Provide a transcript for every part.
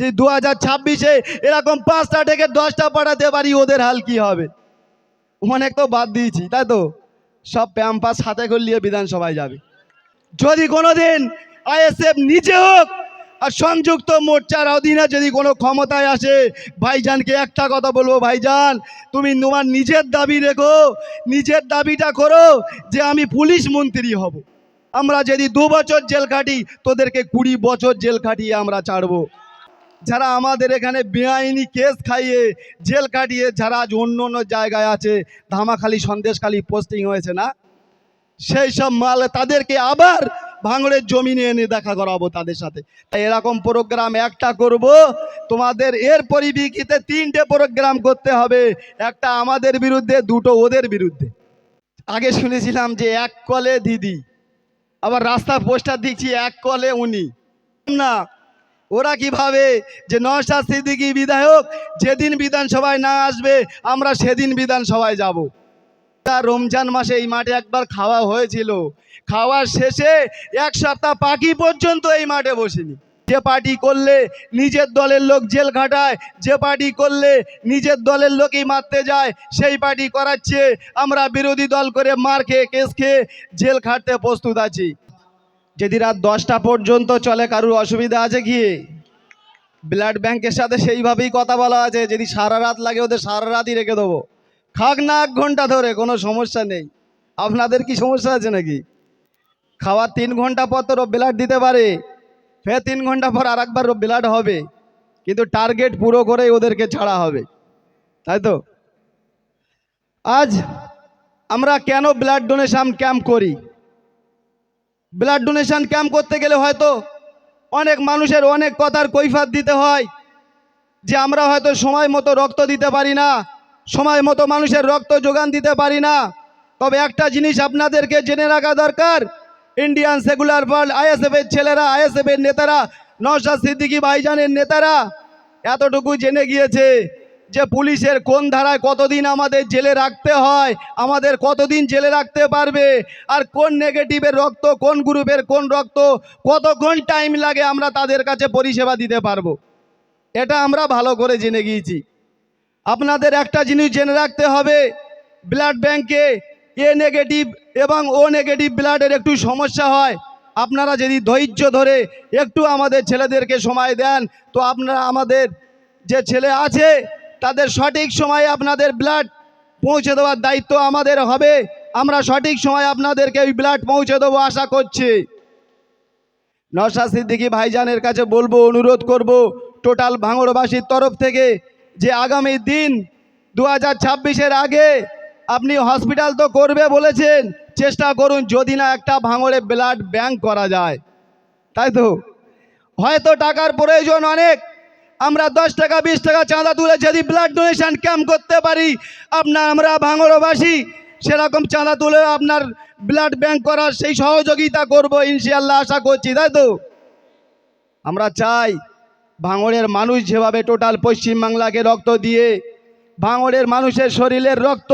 যে দু হাজার ছাব্বিশে এরকম পাঁচটা থেকে দশটা পাঠাতে পারি, ওদের হাল কি হবে? অনেক তো বাদ দিয়েছি, তাই তো? সব প্যাম্পাস হাতে করে নিয়ে বিধানসভায় যাবে। যদি কোনোদিন আইএসএফ নিজে হোক আর সংযুক্ত মোর্চার অধীনে যদি কোনো ক্ষমতায় আসে, ভাইজানকে একটা কথা বলব, ভাইজান, তুমি তোমার নিজের দাবি রেখো, নিজের দাবিটা করো যে আমি পুলিশ মন্ত্রী হব। আমরা যদি দু বছর জেল খাটি, তোদেরকে কুড়ি বছর জেল খাটিয়ে আমরা ছাড়বো। যারা আমাদের এখানে বেআইনি কেস খাইয়ে জেল কাটিয়ে, যারা আজ অন্য অন্য জায়গায় আছে, ধামাখালি, সন্দেশখালি পোস্টিং হয়েছে না? সেই সব মাল তাদেরকে আবার ভাঙড়ের জমিনে এনে দেখা করাবো তাদের সাথে। এরকম প্রোগ্রাম একটা করব, তোমাদের এর পরিপ্রেক্ষিতে তিনটে প্রোগ্রাম করতে হবে। একটা আমাদের বিরুদ্ধে, দুটো ওদের বিরুদ্ধে। আগে শুনেছিলাম যে এক কলে দিদি, আবার রাস্তা পোস্টার দিচ্ছি এক কলে উনি। না ওরা কীভাবে যে নওশাদ সিদ্দিকি বিধায়ক যেদিন বিধানসভায় না আসবে, আমরা সেদিন বিধানসভায় যাব। তা রমজান মাসে এই মাঠে একবার খাওয়া হয়েছিল। খাওয়ার শেষে এক সপ্তাহ পাখি পর্যন্ত এই মাঠে বসেনি। যে পার্টি করলে নিজের দলের লোক জেল খাটায়, যে পার্টি করলে নিজের দলের লোকই মারতে যায়, সেই পার্টি করাচ্ছে। আমরা বিরোধী দল করে মার খেয়ে, কেস খেয়ে জেল খাটতে প্রস্তুত আছি। যদি রাত দশটা পর্যন্ত চলে, কারুর অসুবিধা আছে কি? ব্লাড ব্যাংকের সাথে সেইভাবেই কথা বলা আছে, যদি সারা রাত লাগে ওদের সারা রাতই রেখে দেবো। খাক না এক ঘণ্টা ধরে, কোনো সমস্যা নেই। আপনাদের কি সমস্যা আছে নাকি? খাওয়ার তিন ঘণ্টা পর তো ব্লাড দিতে পারে। ফের তিন ঘণ্টা পর আর একবার ব্লাড হবে। কিন্তু টার্গেট পুরো করেই ওদেরকে ছাড়া হবে। তাই তো? আজ আমরা কেন ব্লাড ডোনেশন ক্যাম্প করি? ব্লাড ডোনেশন ক্যাম্প করতে গেলে হয়তো অনেক মানুষের অনেক কথার কৈফাত দিতে হয়, যে আমরা হয়তো সময় মতো রক্ত দিতে পারি না, সময় মতো মানুষের রক্ত যোগান দিতে পারি না। তবে একটা জিনিস আপনাদেরকে জেনে রাখা দরকার ইন্ডিয়ান সেকুলার ওয়ার্ল্ড আইএসএফের ছেলেরা আইএসএফের নেতারা, নওশাদ সিদ্দিকী ভাইজানের নেতারা এতটুকু জেনে গিয়েছে যে পুলিশের কোন ধারায় কতদিন আমাদের জেলে রাখতে হয়, আমাদের কতদিন জেলে রাখতে পারবে, আর কোন নেগেটিভের রক্ত, কোন গ্রুপের কোন রক্ত, কতক্ষণ টাইম লাগে আমরা তাদের কাছে পরিষেবা দিতে পারব? এটা আমরা ভালো করে জেনে গিয়েছি। আপনাদের একটা জিনিস জেনে রাখতে হবে ব্লাড ব্যাংকে এ নেগেটিভ এবং ও নেগেটিভ ব্লাডের একটু সমস্যা হয়। আপনারা যদি ধৈর্য ধরে একটু আমাদের ছেলেদেরকে সময় দেন, তো আপনারা আমাদের যে ছেলে আছে তাদের সঠিক সময়ে আপনাদের ব্লাড পৌঁছে দেওয়ার দায়িত্ব আমাদের হবে। আমরা সঠিক সময় আপনাদেরকে ওই ব্লাড পৌঁছে দেবো আশা করছি। নশা সিদ্দিকি ভাইজানের কাছে বলব, অনুরোধ করব টোটাল ভাঙড়বাসীর তরফ থেকে যে আগামী দিন দু হাজার আগে আপনি হসপিটাল তো করবে বলেছেন, চেষ্টা করুন যদি না একটা ভাঙড়ে ব্লাড ব্যাংক করা যায়। তাই তো? হয়তো টাকার প্রয়োজন অনেক আমরা দশ টাকা, বিশ টাকা চাঁদা তুলে যদি ব্লাড ডোনেশন ক্যাম্প করতে পারি, আপনার আমরা ভাঙড়বাসী সেরকম চাঁদা তুলে আপনার ব্লাড ব্যাংক করার সেই সহযোগিতা করব ইনশাল্লাহ আশা করছি, তাই তো? আমরা চাই ভাঙড়ের মানুষ যেভাবে টোটাল পশ্চিমবাংলাকে রক্ত দিয়ে, ভাঙড়ের মানুষের শরীরের রক্ত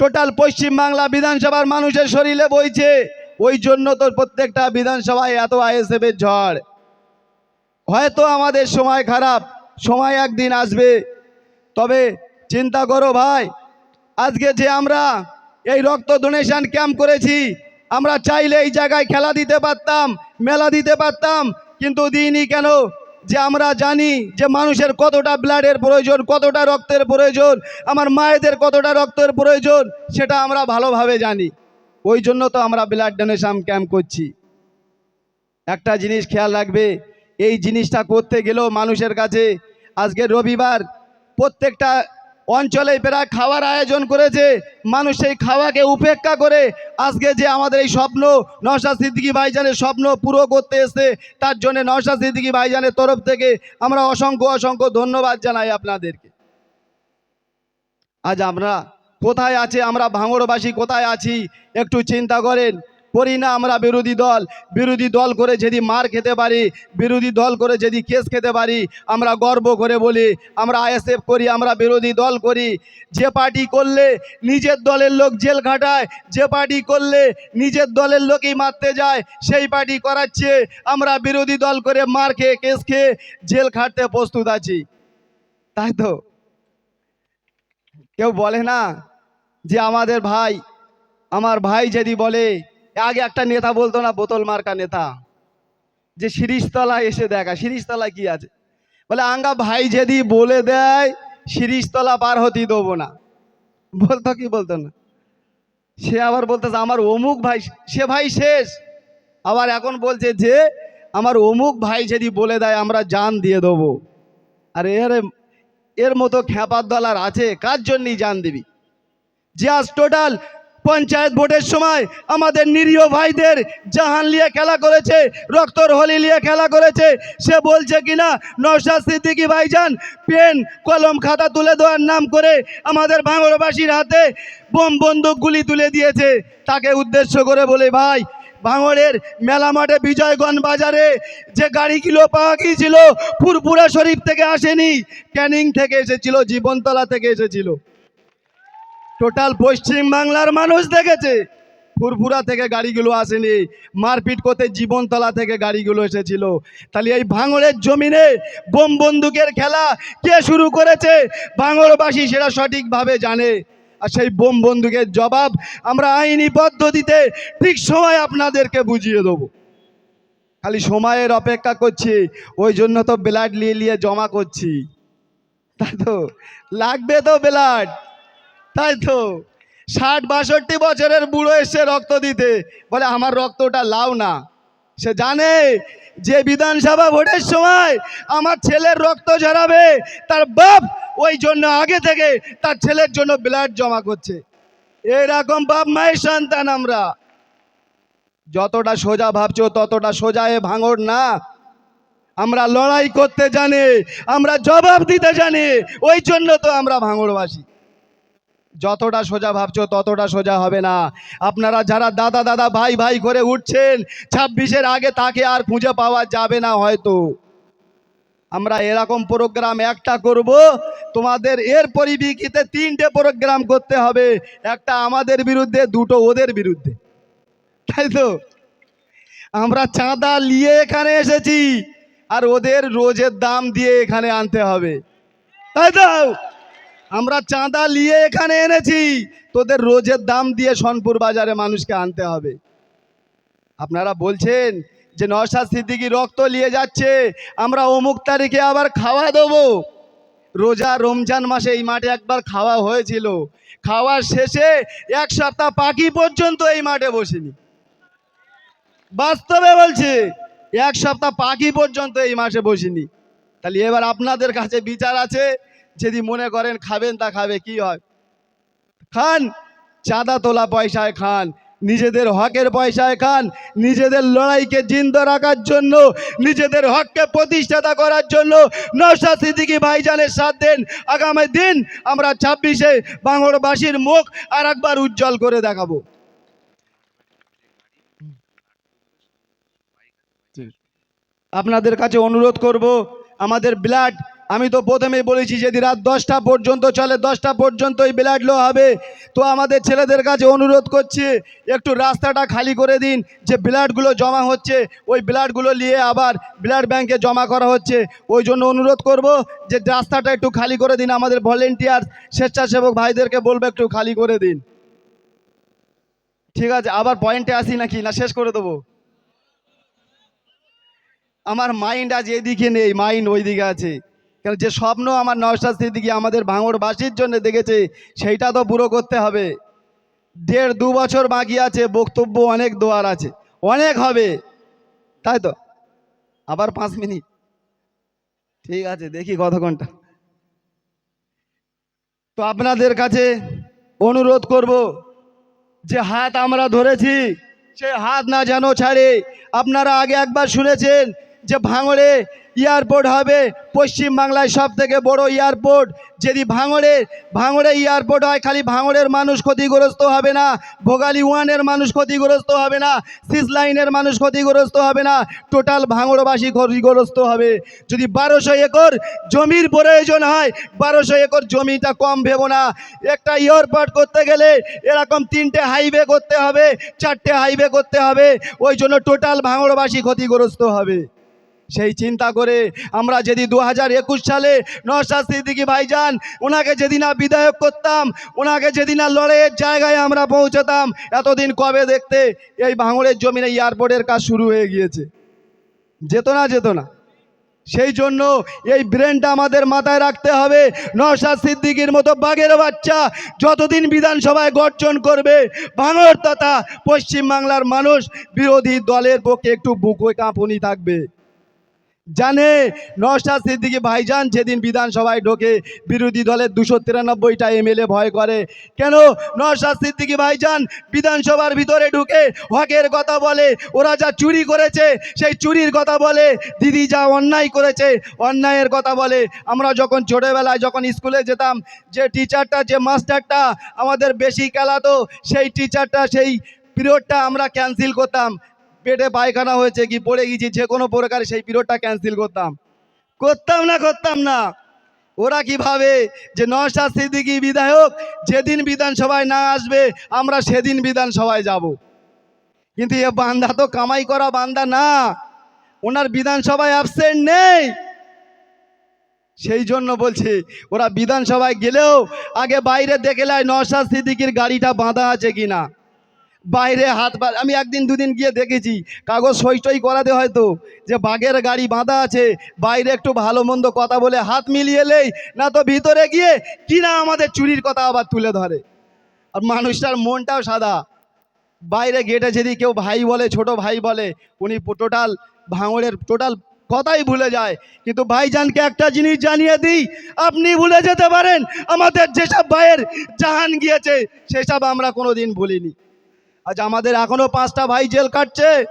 টোটাল পশ্চিমবাংলা বিধানসভার মানুষের শরীরে বইছে, ওই জন্য তো প্রত্যেকটা বিধানসভায় এত আইএসএফের ঝড়। হয়তো আমাদের সময় খারাপ, সময় একদিন আসবে। তবে চিন্তা করো ভাই, আজকে যে আমরা এই রক্ত ডোনেশন ক্যাম্প করেছি, আমরা চাইলে এই জায়গায় খেলা দিতে পারতাম, মেলা দিতে পারতাম, কিন্তু দিইনি কেন? যে আমরা জানি যে মানুষের কতটা ব্লাডের প্রয়োজন, কতটা রক্তের প্রয়োজন, আমার মায়েদের কতটা রক্তের প্রয়োজন, সেটা আমরা ভালোভাবে জানি। ওই জন্য তো আমরা ব্লাড ডোনেশন ক্যাম্প করছি। একটা জিনিস খেয়াল রাখবে এই জিনিসটা করতে গেলেও মানুষের কাছে আজকে রবিবার প্রত্যেকটা অঞ্চলে প্রায় খাওয়ার আয়োজন করেছে। মানুষ সেই খাওয়াকে উপেক্ষা করে আজকে যে আমাদের এই স্বপ্ন, নওশাদ সিদ্দিকি ভাইজানের স্বপ্ন পুরো করতে এসছে, তার জন্য নওশাদ সিদ্দিকি ভাইজানের তরফ থেকে আমরা অসংখ্য অসংখ্য ধন্যবাদ জানাই আপনাদেরকে। আজ আমরা কোথায় আছে? আমরা ভাঙড়বাসী কোথায় আছি? একটু চিন্তা করেন। করি না আমরা বিরোধী দল। বিরোধী দল করে যদি মার খেতে পারি, বিরোধী দল করে যদি কেস খেতে পারি, আমরা গর্ব করে বলি, আমরা আইএসএফ করি, আমরা বিরোধী দল করি। যে পার্টি করলে নিজের দলের লোক জেল খাটায়, যে পার্টি করলে নিজের দলের লোকই মারতে যায়, সেই পার্টি করাচ্ছে, আমরা বিরোধী দল করে মার খেয়ে, কেস খেয়ে জেল খাটতে প্রস্তুত আছি। তাই তো? কেউ বলে না যে আমাদের ভাই, আমার ভাই যদি বলে আগে একটা নেতা বলতো না, বোতল মার্কা নেতা? যে শিরিষতলা এসে দেখা শিরিষতলা কি আছে? বলে, আঙ্গা ভাই যদি বলে দেয় শিরিষতলা পার হতে দেবো না। বলতো কি বলতো না? সে আবার বলতেছে, আমার অমুক ভাই, সে ভাই শেষ। আবার এখন বলছে যে, আমার অমুক ভাই যদি বলে দেয়, আমরা জান দিয়ে দেবো। আর এর এর মতো খ্যাপার দল আর আছে? কার জন্যই জান দিবি? যে আজ টোটাল পঞ্চায়েত ভোটের সময় আমাদের নিরীহ ভাইদের জাহান নিয়ে খেলা করেছে, রক্তর হোলি নিয়ে খেলা করেছে। সে বলছে কিনা নৌশাদ সিদ্দিকি ভাইজান, পেন, কলম, খাতা তুলে দেওয়ার নাম করে আমাদের ভাঙড়বাসীর হাতে বোম বন্দুক গুলি তুলে দিয়েছে। তাকে উদ্দেশ্য করে বলে, ভাই, ভাঙড়ের মেলা মাঠে বিজয়গঞ্জ বাজারে যে গাড়িগুলো পাওয়া গিয়েছিল ফুরপুরা শরীফ থেকে আসেনি, ক্যানিং থেকে এসেছিল, জীবনতলা থেকে এসেছিল। টোটাল পশ্চিম বাংলার মানুষ দেখেছে। ফুরফুরা থেকে গাড়িগুলো আসেনি। মারপিট করতে জীবনতলা থেকে গাড়িগুলো এসেছিল। তাহলে এই ভাঙড়ের জমিনে বোম বন্দুকের খেলা কে শুরু করেছে? ভাঙড়বাসী সেটা সঠিকভাবে জানে। আর সেই বোম বন্দুকের জবাব আমরা আইনি পদ্ধতিতে ঠিক সময় আপনাদেরকে বুঝিয়ে দেবো। খালি সময়ের অপেক্ষা করছি, ওই জন্য তো ব্লাড নিয়ে নিয়ে জমা করছি। তাই তো লাগবে তো ব্লাড। তাই তো? ষাট বাষট্টি বছরের বুড়ো এসে রক্ত দিতে। বলে, আমার রক্তটা লাও না। সে জানে যে বিধানসভা ভোটের সময় আমার ছেলের রক্ত ঝরাবে, তার বাপ ওই জন্য আগে থেকে তার ছেলের জন্য ব্লাড জমা করছে। এরকম বাপ মায়ের সন্তান আমরা। যতটা সোজা ভাবছ, ততটা সোজা এ ভাঙড় না। আমরা লড়াই করতে জানি, আমরা জবাব দিতে জানি, ওই জন্য তো আমরা ভাঙড়বাসী। যতটা সোজা ভাবছ ততটা সোজা হবে না। আপনারা যারা দাদা দাদা ভাই ভাই করে উঠছেন, ছাব্বিশের আগে তাকে আর খুঁজে পাওয়া যাবে না হয়তো। আমরা এরকম প্রোগ্রাম একটা করব, তোমাদের এর পরিপ্রেক্ষিতে তিনটে প্রোগ্রাম করতে হবে। একটা আমাদের বিরুদ্ধে, দুটো ওদের বিরুদ্ধে। তাই তো? আমরা চাঁদা নিয়ে এখানে এসেছি, আর ওদের রোজের দাম দিয়ে এখানে আনতে হবে। তাই তো? আমরা চাঁদা নিয়ে এখানে এনেছি। তোদের রোজের দাম দিয়ে সোনপুর বাজারে মানুষকে আনতে হবে। আপনারা বলছেন যে নওশাদ সিদ্দিকি রক্ত নিয়ে যাচ্ছে, আমরা অমুক তারিখে আবার খাওয়া দেবো। রোজা রমজান মাসে এই মাঠে একবার খাওয়া হয়েছিল। খাওয়ার শেষে এক সপ্তাহ পাখি পর্যন্ত এই মাঠে বসিনি। বাস্তবে বলছে, এক সপ্তাহ পাখি পর্যন্ত এই মাসে বসিনি। তাহলে এবার আপনাদের কাছে বিচার আছে যদি মনে করেন খাবেন তা খাবে, কি হয়? খান, চাঁদা তোলা পয়সায় খান, নিজেদের হকের পয়সায় খান, নিজেদের লড়াইকে জিন্দ রাখার জন্য, নিজেদের হককে প্রতিষ্ঠাতা করার জন্য নৌশাদ সিদ্দিকী ভাইজানের সাথ দেন। আগামী দিন আমরা ছাব্বিশে বাংলাবাসীর মুখ আর একবার উজ্জ্বল করে দেখাবো। আপনাদের কাছে অনুরোধ করব, আমাদের ব্লাড আমি তো প্রথমেই বলেছি যদি রাত দশটা পর্যন্ত চলে, দশটা পর্যন্ত এই ব্লাড লো হবে, তো আমাদের ছেলেদের কাছে অনুরোধ করছি, একটু রাস্তাটা খালি করে দিন, যে ব্লাডগুলো জমা হচ্ছে, ওই ব্লাডগুলো নিয়ে আবার ব্লাড ব্যাংকে জমা করা হচ্ছে। ওই জন্য অনুরোধ করব যে রাস্তাটা একটু খালি করে দিন, আমাদের ভলেন্টিয়ার স্বেচ্ছাসেবক ভাইদেরকে বলব একটু খালি করে দিন। ঠিক আছে, আবার পয়েন্টে আসি নাকি? না, শেষ করে দেবো। আমার মাইন্ড আজ এদিকে নেই মাইন্ড ওই দিকে আছে। কেন যে স্বপ্ন আমার নওশাদ সিদ্দিকি আমাদের ভাঙড়বাসীর জন্য দেখেছে, সেইটা তো পুরো করতে হবে। দেড় দু বছর বাকি আছে, বক্তব্য অনেক দোয়ার আছে, অনেক হবে। তাই তো? আবার পাঁচ মিনিট। ঠিক আছে, দেখি কত ঘণ্টা। তো আপনাদের কাছে অনুরোধ করব যে হাত আমরা ধরেছি, সে হাত না যেন ছাড়ে। আপনারা আগে একবার শুনেছেন যে ভাঙড়ে এয়ারপোর্ট হবে, পশ্চিম বাংলায় সব থেকে বড় এয়ারপোর্ট। যদি ভাঙড়ে ভাঙড়ে এয়ারপোর্ট হয়, খালি ভাঙড়ের মানুষ ক্ষতিগ্রস্ত হবে না, ভোগালি ওয়ানের মানুষ ক্ষতিগ্রস্ত হবে না, সিস লাইনের মানুষ ক্ষতিগ্রস্ত হবে না, টোটাল ভাঙড়বাসী ক্ষতিগ্রস্ত হবে। যদি বারোশো একর জমির প্রয়োজন হয়, বারোশো একর জমিটা কম ভেবো না। একটা এয়ারপোর্ট করতে গেলে এরকম তিনটে হাইওয়ে করতে হবে, চারটে হাইওয়ে করতে হবে, ওই জন্য টোটাল ভাঙড়বাসী ক্ষতিগ্রস্ত হবে। সেই চিন্তা করে আমরা যদি দু হাজার একুশ সালে নরসাদ সিদ্দিকি ভাইজান, ওনাকে যদি না বিধায়ক করতাম, ওনাকে যদি না লড়াইয়ের জায়গায় আমরা পৌঁছতাম, এতদিন কবে দেখতে এই ভাঙড়ের জমিনে এয়ারপোর্টের কাজ শুরু হয়ে গিয়েছে। যেত না যেত না। সেই জন্য এই ব্রেনটা আমাদের মাথায় রাখতে হবে, নওশাদ সিদ্দিকির মতো বাঘের বাচ্চা যতদিন বিধানসভায় গর্জন করবে ভাঙর তথা পশ্চিমবাংলার মানুষ বিরোধী দলের পক্ষে একটু বুকে কাঁপুনি থাকবে। জানে, নওশাদ সিদ্দিকী ভাইজান যেদিন বিধানসভায় ঢোকে, বিরোধী দলের দুশো তিরানব্বইটা এমএলএ ভয় করে। কেন? নওশাদ সিদ্দিকী ভাইজান বিধানসভার ভিতরে ঢুকে হকের কথা বলে, ওরা যা চুরি করেছে, সেই চুরির কথা বলে, দিদি যা অন্যায় করেছে, অন্যায়ের কথা বলে। আমরা যখন ছোটোবেলায় যখন স্কুলে যেতাম, যে টিচারটা, যে মাস্টারটা আমাদের বেশি খেলাতো, সেই টিচারটা, সেই পিরিয়ডটা আমরা ক্যান্সেল করতাম। পেটে পায়খানা হয়েছে কি, পড়ে গেছি, যে কোনো প্রকারে সেই পিরিয়ডটা ক্যান্সেল করতাম। করতাম না করতাম না। ওরা কি ভাবে যে নওশাদ সিদ্দিকী বিধায়ক যেদিন বিধানসভায় না আসবে, আমরা সেদিন বিধানসভায় যাব। কিন্তু এ বান্দা তো কামাই করা বান্দা না। ওনার বিধানসভায় অ্যাবসেন্ট নেই। সেই জন্য বলছি, ওরা বিধানসভায় গেলেও আগে বাইরে দেখে নেয় নওশাদ সিদ্দিকির গাড়িটা বাঁধা আছে কিনা। বাইরে হাত আমি একদিন দুদিন গিয়ে দেখেছি, কাগজ সই টই করাতে হয়তো, যে বাঘের গাড়ি বাঁধা আছে, বাইরে একটু ভালো মন্দ কথা বলে হাত মিলিয়ে লেই না তো ভিতরে গিয়ে কিনা আমাদের চুরির কথা আবার তুলে ধরে। আর মানুষটার মনটাও সাদা। বাইরে গেটে যদি কেউ ভাই বলে, ছোট ভাই বলে, উনি টোটাল ভাঙড়ের টোটাল কথাই ভুলে যায়। কিন্তু ভাইজানকে একটা জিনিস জানিয়ে দিই, আপনি ভুলে যেতে পারেন, আমাদের যেসব ভাইয়ের জাহান গিয়েছে, সেসব আমরা কোনোদিন ভুলিনি। আজ আমাদের এখনও পাঁচটা ভাই জেল কাটছে।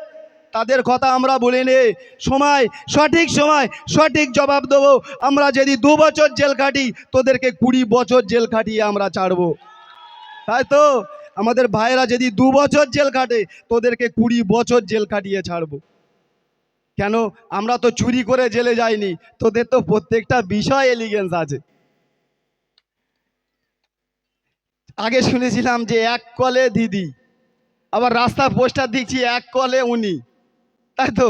তাদের কথা আমরা বলিনি। সময়, সঠিক সময়, সঠিক জবাব দেবো। আমরা যদি দু বছর জেল কাটি, তোদেরকে কুড়ি বছর জেল কাটিয়ে আমরা ছাড়বো। তাই তো? আমাদের ভাইরা যদি দু বছর জেল কাটে, তোদেরকে কুড়ি বছর জেল কাটিয়ে ছাড়বো। কেন? আমরা তো চুরি করে জেলে যাইনি। তোদের তো প্রত্যেকটা বিষয় এলিগেন্স আছে। আগে শুনেছিলাম যে এক কলে দিদি। আবার রাস্তা পোস্টার দিচ্ছি এক কলে উনি। তাই তো?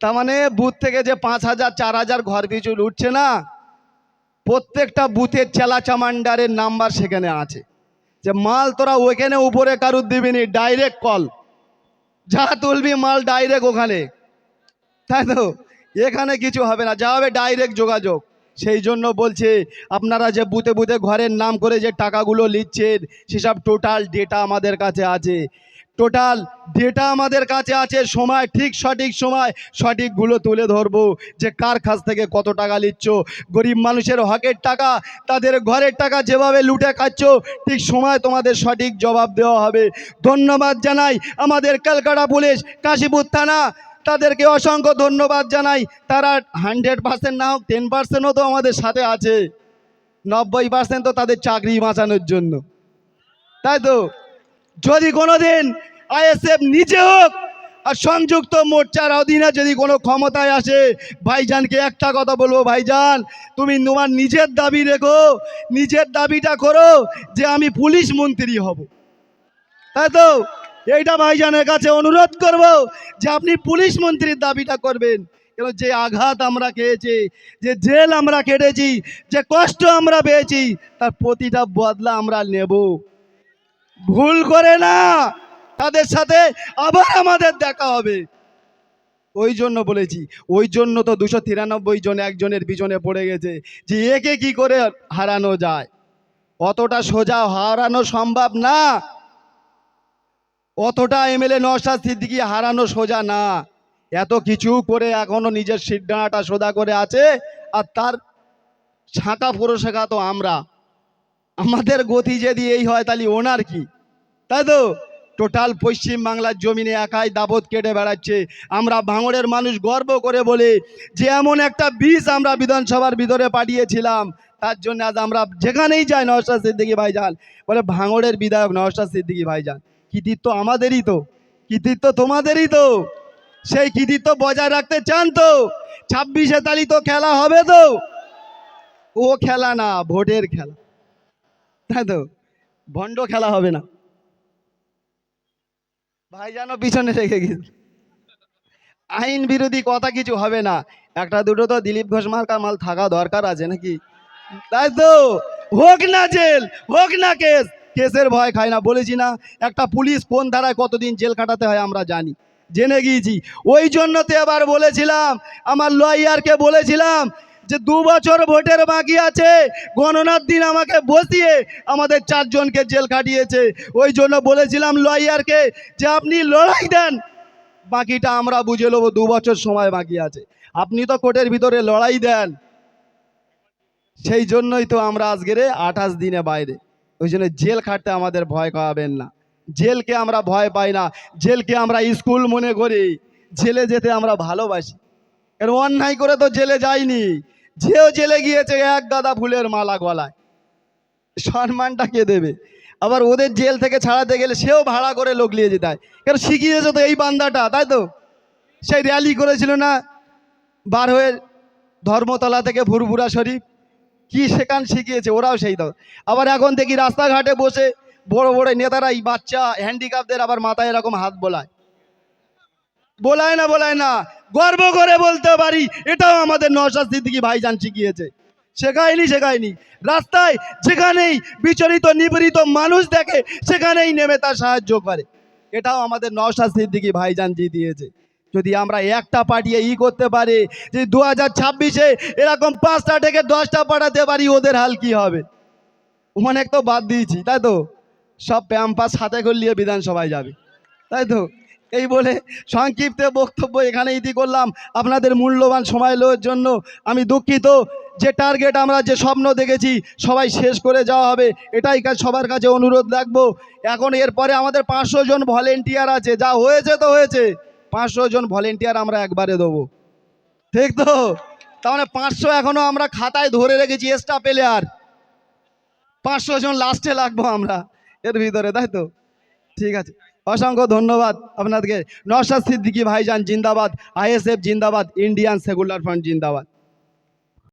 তার মানে বুথ থেকে যে পাঁচ হাজার, চার হাজার ঘর পিছু উঠছে না, প্রত্যেকটা বুথের চেলা চামান্ডারের নাম্বার সেখানে আছে। যে মাল তোরা ওইখানে উপরে কারুর দিবি নি ডাইরেক্ট কল যা তুলবি মাল ডাইরেক্ট ওখানে। তাই তো? এখানে কিছু হবে না, যা হবে ডাইরেক্ট যোগাযোগ। সেই জন্য বলছে, আপনারা যে বুথে বুথে ঘরের নাম করে যে টাকাগুলো নিচ্ছেন সেসব টোটাল ডেটা আমাদের কাছে আছে। টোটাল ডেটা আমাদের কাছে আছে, সময় ঠিক সঠিক সময়, সঠিকগুলো তুলে ধরবো। যে কার কাছ থেকে কত টাকা নিচ্ছ, গরিব মানুষের হকের টাকা, তাদের ঘরের টাকা যেভাবে লুটে খাচ্ছ, ঠিক সময় তোমাদের সঠিক জবাব দেওয়া হবে। ধন্যবাদ জানাই আমাদের ক্যালকাটা পুলিশ, কাশীপুর থানা। তাদেরকে অসংখ্য ধন্যবাদ জানাই। তারা হান্ড্রেড পার্সেন্ট না হোক টেন পার্সেন্টও তো আমাদের সাথে আছে। নব্বই পার্সেন্ট তো তাদের চাকরি বাঁচানোর জন্য। তাই তো? যদি কোনো দিন আইএসএফ নিজে হোক আর সংযুক্ত মোর্চার অধীনে যদি কোনো ক্ষমতায় আসে, ভাইজানকে একটা কথা বলব, ভাইজান, তুমি তোমার নিজের দাবি রেখো, নিজের দাবিটা করো যে আমি পুলিশ মন্ত্রী হব। তাই তো? এইটা ভাইজানের কাছে অনুরোধ করব যে আপনি পুলিশ মন্ত্রীর দাবিটা করবেন। কেন যে আঘাত আমরা খেয়েছি, যে জেল আমরা কেটেছি যে কষ্ট আমরা পেয়েছি, তার প্রতিটা বদলা আমরা নেব। ভুল করে না। তাদের সাথে আবার আমাদের দেখা হবে। ওই জন্য বলেছি, ওই জন্য তো দুশো তিরানব্বই জন একজনের পিছনে পড়ে গেছে যে একে কি করে হারানো যায়। অতটা সোজা হারানো সম্ভব না। অতটা এমএলএ নওশাদ সিদ্দিকি হারানো সোজা না। এত কিছু করে এখনও নিজের সিদ্ধানাটা সোজা করে আছে, আর তার ছাঁকা পুরোশেখা তো আমরা। আমাদের গতি যদি এই হয়, তাহলে ওনার কি? তাই তো? টোটাল পশ্চিম বাংলার জমিনে একাই দাবত কেটে বেড়াচ্ছে। আমরা ভাঙড়ের মানুষ গর্ব করে বলে যে, এমন একটা বীজ আমরা বিধানসভার ভিতরে পাঠিয়েছিলাম। তার জন্য আজ আমরা যেখানেই যাই নওশাদ সিদ্দিকী ভাইজান। বলে ভাঙড়ের বিধায়ক নওশাদ সিদ্দিকী ভাইজান, কৃতিত্ব আমাদেরই তো। কৃতিত্ব তোমাদেরই তো। সেই কৃতিত্ব বজায় রাখতে চান তো। ছাব্বিশে তারিখ তো খেলা হবে তো। ও খেলা না, ভোটের খেলা। তাই তো? ভণ্ড খেলা হবে না। ভাই ভাইজানও পিছনে রেখে গেছে। আইন বিরোধী কথা কিছু হবে না। একটা দুটো তো দিলীপ ঘোষ মার্কা মাল থাকা দরকার আছে নাকি? তাই তো? হোক না জেল, হোক না কেস, কেসের ভয় খায় না, বলেছি না, একটা পুলিশ কোন ধারায় কতদিন জেল কাটাতে হয় আমরা জানি। জেনে গিয়েছি। ওই জন্য তো এবার বলেছিলাম, আমার লয়ারকে বলেছিলাম যে দু বছর ভোটের বাকি আছে, গণনার দিন আমাকে বসিয়ে আমাদের চারজনকে জেল কাটিয়েছে ওই জন্য বলেছিলাম লয়ারকে যে আপনি লড়াই দেন, বাকিটা আমরা বুঝে নেব, দু বছর সময় বাকি আছে। আপনি তো কোর্টের ভিতরে লড়াই দেন। সেই জন্যই তো আমরা আজকের আঠাশ দিনে বাইরে। ওই জন্য জেল খাটতে আমাদের ভয় পাবেন না। জেলকে আমরা ভয় পাই না। জেলকে আমরা স্কুল মনে করি। জেলে যেতে আমরা ভালোবাসি। এর অন্যায় করে তো জেলে যায়নি যেও জেলে গিয়েছে এক গাদা ফুলের মালা গলায়। সম্মানটা কে দেবে? আবার ওদের জেল থেকে ছাড়াতে গেলে সেও ভাড়া করে লোক নিয়ে যেতে হয়। কারণ শিখিয়েছে তো এই বান্দাটা, তাই তো? সেই র্যালি করেছিল না? বার হয়ে ধর্মতলা থেকে ভুরভুরা শরীফ। কি সেখান শিখিয়েছে? ওরাও সেই তো আবার এখন দেখি রাস্তাঘাটে বসে বড় বড় নেতারাই বাচ্চা হ্যান্ডিক্যাপদের আবার মাথায় এরকম হাত বোলায়। বলায় না বলায় না। গর্ব করে বলতে পারি, এটাও আমাদের নশা সিদ্দিকি ভাইজান শিখিয়েছে। শেখায়নি শেখায়নি। রাস্তায় যেখানেই বিচরিত নিপীড়িত মানুষ দেখে, সেখানেই নেমে তার সাহায্য করে। এটাও আমাদের নশা সিদ্দিকি ভাইজান জি দিয়েছে যদি আমরা একটা পাঠিয়ে ই করতে পারি যে দু হাজার ছাব্বিশে এরকম পাঁচটা থেকে দশটা পাঠাতে পারি, ওদের হাল কি হবে? অনেক তো বাদ দিয়েছি, তাই তো? সব প্যাম্পাস হাতে করে নিয়ে বিধানসভায় যাবে, তাই তো? এই বলে সংক্ষিপ্ত বক্তব্য এখানে ইতি করলাম। আপনাদের মূল্যবান সময় লওয়ার জন্য আমি দুঃখিত। যে টার্গেট আমরা, যে স্বপ্ন দেখেছি, সবাই শেষ করে যাওয়া হবে। এটাই কাজ সবার কাছে অনুরোধ রাখব। এখন এরপরে আমাদের পাঁচশো জন ভলেন্টিয়ার আছে। যা হয়েছে তো হয়েছে। পাঁচশো জন ভলেন্টিয়ার আমরা একবারে দেবো। ঠিক তো? তার মানে পাঁচশো এখনও আমরা খাতায় ধরে রেখেছি এক্সট্রা প্লেয়ার পাঁচশো জন লাস্টে লাগবো আমরা এর ভিতরে, তাই তো? ঠিক আছে। অসংখ্য ধন্যবাদ আপনাদেরকে। নশাদ সিদ্দিকি ভাইজান জিন্দাবাদ আইএসএফ জিন্দাবাদ ইন্ডিয়ান সেকুলার ফ্রন্ট জিন্দাবাদ।